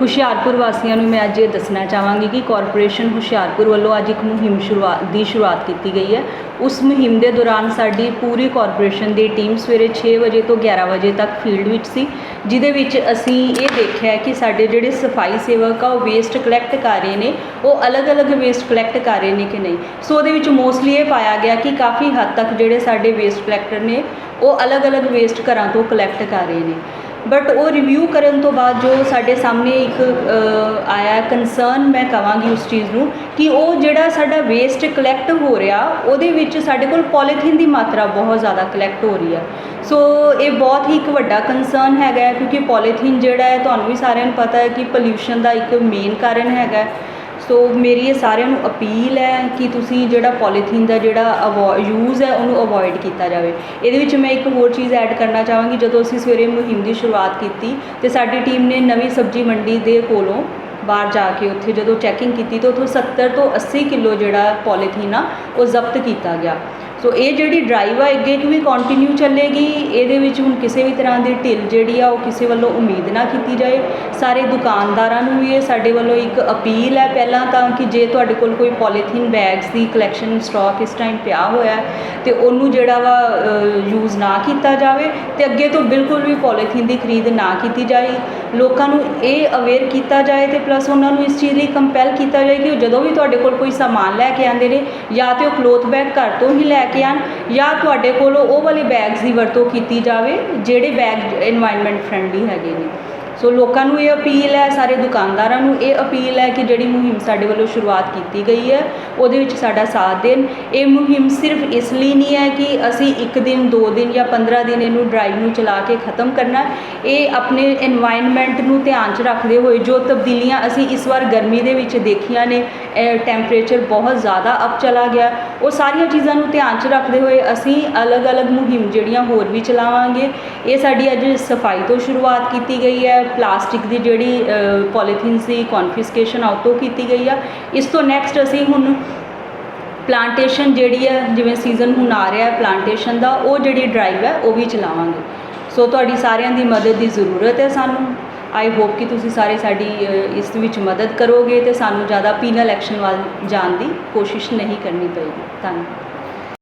ਹੁਸ਼ਿਆਰਪੁਰ ਵਾਸੀਆਂ ਨੂੰ ਮੈਂ ਅੱਜ ਇਹ ਦੱਸਣਾ ਚਾਹਾਂਗੀ ਕਿ ਕਾਰਪੋਰੇਸ਼ਨ ਹੁਸ਼ਿਆਰਪੁਰ ਵੱਲੋਂ ਅੱਜ ਇੱਕ ਮੁਹਿੰਮ ਸ਼ੁਰੂਆਤ ਦੀ ਸ਼ੁਰੂਆਤ ਕੀਤੀ ਗਈ ਹੈ। ਉਸ ਮੁਹਿੰਮ ਦੇ ਦੌਰਾਨ ਸਾਡੀ ਪੂਰੀ ਕਾਰਪੋਰੇਸ਼ਨ ਦੀ ਟੀਮ ਸਵੇਰੇ 6 ਵਜੇ ਤੋਂ 11 ਵਜੇ ਤੱਕ ਫੀਲਡ ਵਿੱਚ ਸੀ, ਜਿਹਦੇ ਵਿੱਚ ਅਸੀਂ ਇਹ ਦੇਖਿਆ ਕਿ ਸਾਡੇ ਜਿਹੜੇ ਸਫ਼ਾਈ ਸੇਵਕ ਆ, ਉਹ ਵੇਸਟ ਕਲੈਕਟ ਕਰ ਰਹੇ ਨੇ। ਉਹ ਅਲੱਗ-ਅਲੱਗ ਵੇਸਟ ਕਲੈਕਟ ਕਰ ਰਹੇ ਨੇ ਕਿ ਨਹੀਂ? ਸੋ ਉਹਦੇ ਵਿੱਚ ਮੋਸਟਲੀ ਇਹ ਪਾਇਆ ਗਿਆ ਕਿ ਕਾਫੀ ਹੱਦ ਤੱਕ ਜਿਹੜੇ ਸਾਡੇ ਵੇਸਟ ਕਲੈਕਟਰ ਨੇ, ਉਹ ਅਲੱਗ-ਅਲੱਗ ਵੇਸਟ ਘਰਾਂ ਤੋਂ ਕਲੈਕਟ ਕਰ ਰਹੇ ਨੇ। ਬਟ ਉਹ ਰਿਵਿਊ ਕਰਨ ਤੋਂ ਬਾਅਦ ਜੋ ਸਾਡੇ ਸਾਹਮਣੇ ਇੱਕ ਆਇਆ ਕੰਸਰਨ ਮੈਂ ਕਵਾਂਗੀ ਉਸ ਚੀਜ਼ ਨੂੰ ਕਿ ਉਹ ਜਿਹੜਾ ਸਾਡਾ ਵੇਸਟ ਕਲੈਕਟ ਹੋ ਰਿਹਾ, ਉਹਦੇ ਵਿੱਚ ਸਾਡੇ ਕੋਲ ਪੋਲੀਥੀਨ ਦੀ ਮਾਤਰਾ ਬਹੁਤ ਜ਼ਿਆਦਾ ਕਲੈਕਟ ਹੋ ਰਹੀ ਹੈ ਸੋ ਇਹ ਬਹੁਤ ਹੀ ਇੱਕ ਵੱਡਾ ਕੰਸਰਨ ਹੈਗਾ ਕਿਉਂਕਿ ਪੋਲੀਥੀਨ ਜਿਹੜਾ ਹੈ, ਤੁਹਾਨੂੰ ਵੀ ਸਾਰਿਆਂ ਨੂੰ ਪਤਾ ਹੈ ਕਿ ਪੋਲਿਊਸ਼ਨ ਦਾ ਇੱਕ ਮੇਨ ਕਾਰਨ ਹੈਗਾ ਸੋ ਮੇਰੀ ਇਹ ਸਾਰਿਆਂ ਨੂੰ ਅਪੀਲ ਹੈ ਕਿ ਤੁਸੀਂ ਜਿਹੜਾ ਪੋਲੀਥੀਨ ਦਾ ਜਿਹੜਾ ਅਵੋ ਯੂਜ਼ ਹੈ ਉਹਨੂੰ ਅਵੋਇਡ ਕੀਤਾ ਜਾਵੇ। ਇਹਦੇ ਵਿੱਚ ਮੈਂ ਇੱਕ ਹੋਰ ਚੀਜ਼ ਐਡ ਕਰਨਾ ਚਾਹਾਂਗੀ। ਜਦੋਂ ਅਸੀਂ ਸਵੇਰੇ ਮੁਹਿੰਮ ਦੀ ਸ਼ੁਰੂਆਤ ਕੀਤੀ ਤੇ ਸਾਡੀ ਟੀਮ ਨੇ ਨਵੀਂ ਸਬਜ਼ੀ ਮੰਡੀ ਦੇ ਕੋਲੋਂ ਬਾਹਰ ਜਾ ਕੇ ਉੱਥੇ ਜਦੋਂ ਚੈਕਿੰਗ ਕੀਤੀ ਤਾਂ ਉੱਥੋਂ 70 ਤੋਂ 80 ਕਿਲੋ ਜਿਹੜਾ ਪੋਲੀਥੀਨ ਆ ਉਹ ਜ਼ਬਤ ਕੀਤਾ ਗਿਆ। ਸੋ ਇਹ ਜਿਹੜੀ ਡਰਾਈਵ ਆ, ਅੱਗੇ ਕਿ ਵੀ ਕੰਟੀਨਿਊ ਚੱਲੇਗੀ? ਇਹਦੇ ਵਿੱਚ ਹੁਣ ਕਿਸੇ ਵੀ ਤਰ੍ਹਾਂ ਦੀ ਢਿੱਲ ਜਿਹੜੀ ਆ, ਉਹ ਕਿਸੇ ਵੱਲੋਂ ਉਮੀਦ ਨਾ ਕੀਤੀ ਜਾਏ। ਸਾਰੇ ਦੁਕਾਨਦਾਰਾਂ ਨੂੰ ਵੀ ਇਹ ਸਾਡੇ ਵੱਲੋਂ ਇੱਕ ਅਪੀਲ ਹੈ ਪਹਿਲਾਂ ਤਾਂ ਕਿ ਜੇ ਤੁਹਾਡੇ ਕੋਲ ਕੋਈ ਪੋਲੀਥੀਨ ਬੈਗਸ ਦੀ ਕਲੈਕਸ਼ਨ ਸਟਾਕ ਇਸ ਟਾਈਮ ਪਿਆ ਹੋਇਆ ਹੈ, ਤੇ ਉਹਨੂੰ ਜਿਹੜਾ ਵਾ ਯੂਜ਼ ਨਾ ਕੀਤਾ ਜਾਵੇ, ਤੇ ਅੱਗੇ ਤੋਂ ਬਿਲਕੁਲ ਵੀ ਪੋਲੀਥੀਨ ਦੀ ਖਰੀਦ ਨਾ ਕੀਤੀ ਜਾਏ। ਲੋਕਾਂ ਨੂੰ ਇਹ ਅਵੇਅਰ ਕੀਤਾ ਜਾਏ ਤੇ ਪਲੱਸ ਉਹਨਾਂ ਨੂੰ ਇਸ ਚੀਜ਼ ਲਈ ਕੰਪੈਲ ਕੀਤਾ ਜਾਏ ਕਿ ਉਹ ਜਦੋਂ ਵੀ ਤੁਹਾਡੇ ਕੋਲ ਕੋਈ ਸਮਾਨ ਲੈ ਕੇ ਆਉਂਦੇ ਨੇ, ਜਾਂ ਤੇ ਉਹ ਕਲੋਥ ਬੈਗ ਘਰ ਤੋਂ ਹੀ ਲੈ ਕੇ ਆਣ ਜਾਂ ਤੁਹਾਡੇ ਕੋਲੋਂ ਉਹ ਵਾਲੇ ਬੈਗਸ ਦੀ ਵਰਤੋਂ ਕੀਤੀ ਜਾਵੇ ਜਿਹੜੇ ਬੈਗ ਇਨਵਾਇਰਨਮੈਂਟ ਫਰੈਂਡਲੀ ਹੈਗੇ ਨੇ। ਸੋ ਲੋਕਾਂ ਨੂੰ ਇਹ ਅਪੀਲ ਹੈ, ਸਾਰੇ ਦੁਕਾਨਦਾਰਾਂ ਨੂੰ ਇਹ ਅਪੀਲ ਹੈ ਕਿ ਜਿਹੜੀ ਮੁਹਿੰਮ ਸਾਡੇ ਵੱਲੋਂ ਸ਼ੁਰੂਆਤ ਕੀਤੀ ਗਈ ਹੈ, ਉਹਦੇ ਵਿੱਚ ਸਾਡਾ ਸਾਥ ਦੇਣ। ਇਹ ਮੁਹਿੰਮ ਸਿਰਫ ਇਸ ਲਈ ਨਹੀਂ ਹੈ ਕਿ ਅਸੀਂ ਇੱਕ ਦਿਨ, ਦੋ ਦਿਨ ਜਾਂ 15 ਦਿਨ ਇਹਨੂੰ ਡਰਾਈਵ ਨੂੰ ਚਲਾ ਕੇ ਖਤਮ ਕਰਨਾ ਇਹ ਆਪਣੇ এনवायरमेंट ਨੂੰ ਧਿਆਨ 'ਚ ਰੱਖਦੇ ਹੋਏ ਜੋ ਤਬਦੀਲੀਆਂ ਅਸੀਂ ਇਸ ਵਾਰ ਗਰਮੀ ਦੇ ਵਿੱਚ ਦੇਖੀਆਂ ਨੇ ਟੈਂਪਰੇਚਰ ਬਹੁਤ ਜ਼ਿਆਦਾ ਅਪ ਚਲਾ ਗਿਆ। ਉਹ ਸਾਰੀਆਂ ਚੀਜ਼ਾਂ ਨੂੰ ਧਿਆਨ 'ਚ ਰੱਖਦੇ ਹੋਏ ਅਸੀਂ ਅਲੱਗ-ਅਲੱਗ ਮੁਹਿੰਮ ਜਿਹੜੀਆਂ ਹੋਰ ਵੀ ਚਲਾਵਾਂਗੇ। ਇਹ ਸਾਡੀ ਅੱਜ ਸਫ਼ਾਈ ਤੋਂ ਸ਼ੁਰੂਆਤ ਕੀਤੀ ਗਈ ਹੈ ਪਲਾਸਟਿਕ ਦੀ ਜਿਹੜੀ ਪੋਲੀਥੀਨਸ ਪੋਲੀਥੀਨ ਸੀ ਕਨਫਿਸਕੇਸ਼ਨ ਆਊਟੋ ਕੀਤੀ ਗਈ ਆ। ਇਸ ਤੋਂ ਨੈਕਸਟ ਅਸੀਂ ਹੁਣ ਪਲਾਂਟੇਸ਼ਨ ਜਿਹੜੀ ਹੈ ਜਿਵੇਂ ਸੀਜ਼ਨ ਹੁਣ ਆ ਰਿਹਾ ਹੈ ਪਲਾਂਟੇਸ਼ਨ ਦਾ, ਉਹ ਜਿਹੜੀ ਡਰਾਈਵ ਹੈ ਉਹ ਵੀ ਚਲਾਵਾਂਗੇ। ਸੋ ਤੁਹਾਡੀ ਸਾਰਿਆਂ ਦੀ ਮਦਦ ਦੀ ਜ਼ਰੂਰਤ ਹੈ ਸਾਨੂੰ। ਆਈ ਹੋਪ ਕਿ ਤੁਸੀਂ ਸਾਰੇ ਸਾਡੀ ਇਸ ਵਿੱਚ ਮਦਦ ਕਰੋਗੇ ਤੇ ਸਾਨੂੰ ਜ਼ਿਆਦਾ ਪੀਨਲ ਐਕਸ਼ਨ ਵੱਲ ਜਾਣ ਦੀ ਕੋਸ਼ਿਸ਼ ਨਹੀਂ ਕਰਨੀ ਪਏਗੀ। ਧੰਨਵਾਦ।